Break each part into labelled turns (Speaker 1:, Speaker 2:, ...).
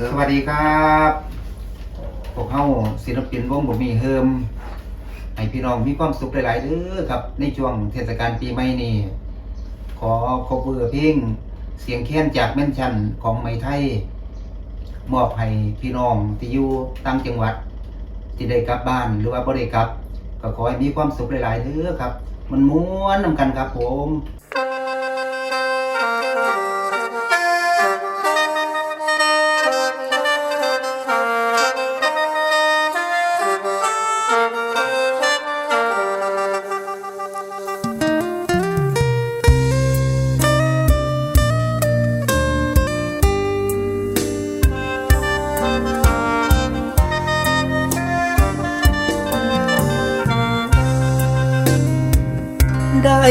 Speaker 1: สวัสดีครับพวกเฮาศิลปินวงบ่มีเฮิมให้พี่น้องมีความสุขหลายๆเด้อครับ ในช่วงเทศกาลปีใหม่นี้ขอขอบเอร์เพลงเสียงแค้นจากแม่นชันของไหมไทย มอบให้พี่น้องที่อยู่ต่างจังหวัด ที่ได้กลับบ้านหรือว่าบ่ได้กลับ ก็ขอให้มีความสุขหลายๆเด้อครับ มันม้วนนำกันครับผม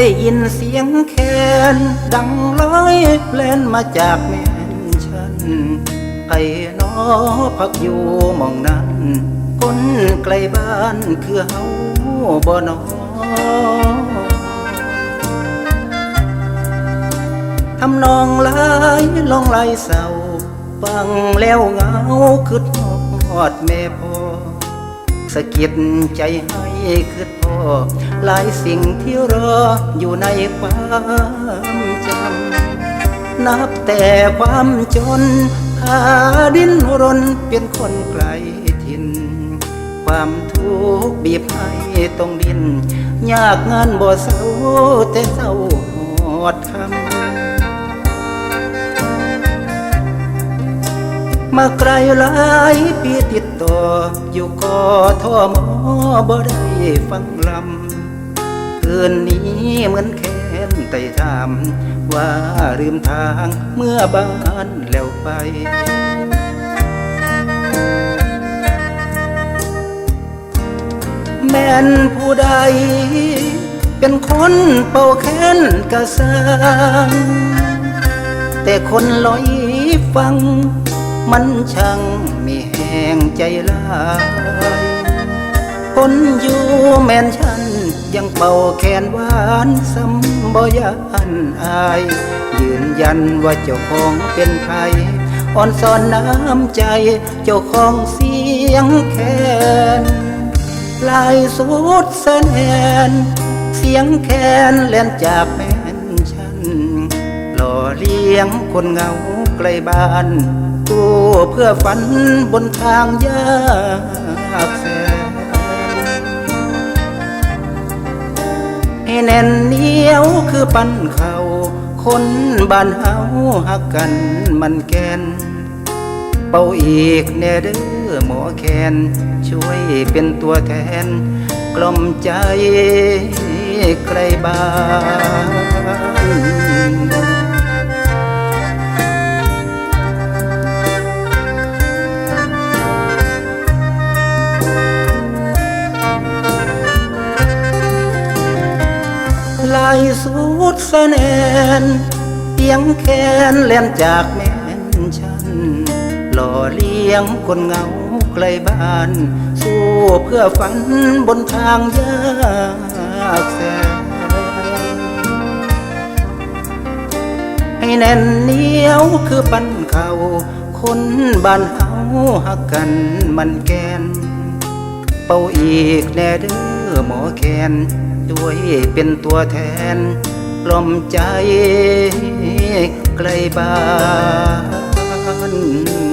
Speaker 1: ได้ยินเสียงแคนดังลอยแล่นมาจากแม่นฉันไอ้นอพักอยู่มองนั้น คนไกลบ้านคือเฮาบ่นอทำนองลายลองไหลเศร้าฟังแล้วเหงาคือทอดแม่พ่อ สะกิดใจให้คืดพ่อหลายสิ่งที่รออยู่ในความจำนับแต่ความจนหาดินรนเป็นคนไกลถิ่น ความทุกข์บีบให้ต้องดิน ยากงานบ่เศร้าแต่เศร้าหอดคำ มาไกลหลายปีติดต่อ อยู่กอท่อมอบ่ได้ฟังลำคืนนี้เหมือนแค้นไต่ถามว่าลืมทางเมื่อบ้านแล้วไปแม่นผู้ใด เป็นคนเป่าแค้นกระสังแต่คนลอยฟัง มันช่างมีแห่งใจลายคนอยู่แม่นฉัน ยังเป่าแขนหวานซ้ำบ่ยานอาย ยืนยันว่าเจ้าของเป็นใครอ่อนสอนน้ำใจ เจ้าของเสียงแคนลายสุดแสนเสียงแคนเล่นจากแม่นฉัน หล่อเลี้ยงคนเงาไกลบ้าน ตู้เพื่อฝันบนทางยากแสนให้แน่นเหนียวคือปันเขาคนบ้านเฮาหักกันมันแกน เป่าอีกแน่เด้อหมอแคนช่วยเป็นตัวแทน กล่อมใจใครบ้าน ลายสุดแสนนเสียงแคนเล่นจากแม่นฉัน หล่อเลี้ยงคนเหงาไกลบ้าน สู้เพื่อฝันบนทางยากแสนให้แน่นเหนียวคือปันเขาคนบ้านเฮาหักกันมันแกน เป่าอีกแน่เด้อหมอแคน ด้วยเป็นตัวแทนกล่อมใจไกลบ้าน